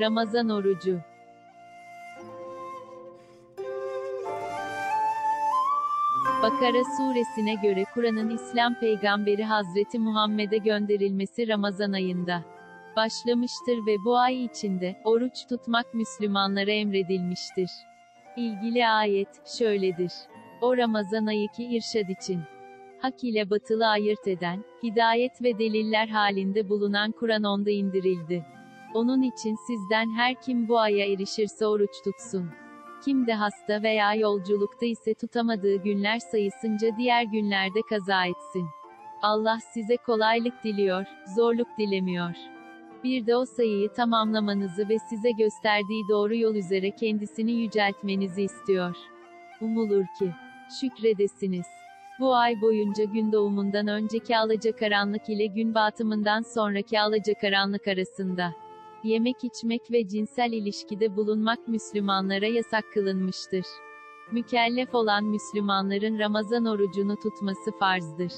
Ramazan orucu Bakara suresine göre Kur'an'ın İslam peygamberi Hazreti Muhammed'e gönderilmesi Ramazan ayında başlamıştır ve bu ay içinde oruç tutmak Müslümanlara emredilmiştir. İlgili ayet şöyledir. O Ramazan ayı ki irşad için hak ile batılı ayırt eden, hidayet ve deliller halinde bulunan Kur'an onda indirildi. Onun için sizden her kim bu aya erişirse oruç tutsun. Kim de hasta veya yolculukta ise tutamadığı günler sayısınca diğer günlerde kaza etsin. Allah size kolaylık diliyor, zorluk dilemiyor. Bir de o sayıyı tamamlamanızı ve size gösterdiği doğru yol üzere kendisini yüceltmenizi istiyor. Umulur ki, şükredesiniz. Bu ay boyunca gün doğumundan önceki alacakaranlık ile gün batımından sonraki alacakaranlık arasında yemek içmek ve cinsel ilişkide bulunmak Müslümanlara yasak kılınmıştır. Mükellef olan Müslümanların Ramazan orucunu tutması farzdır.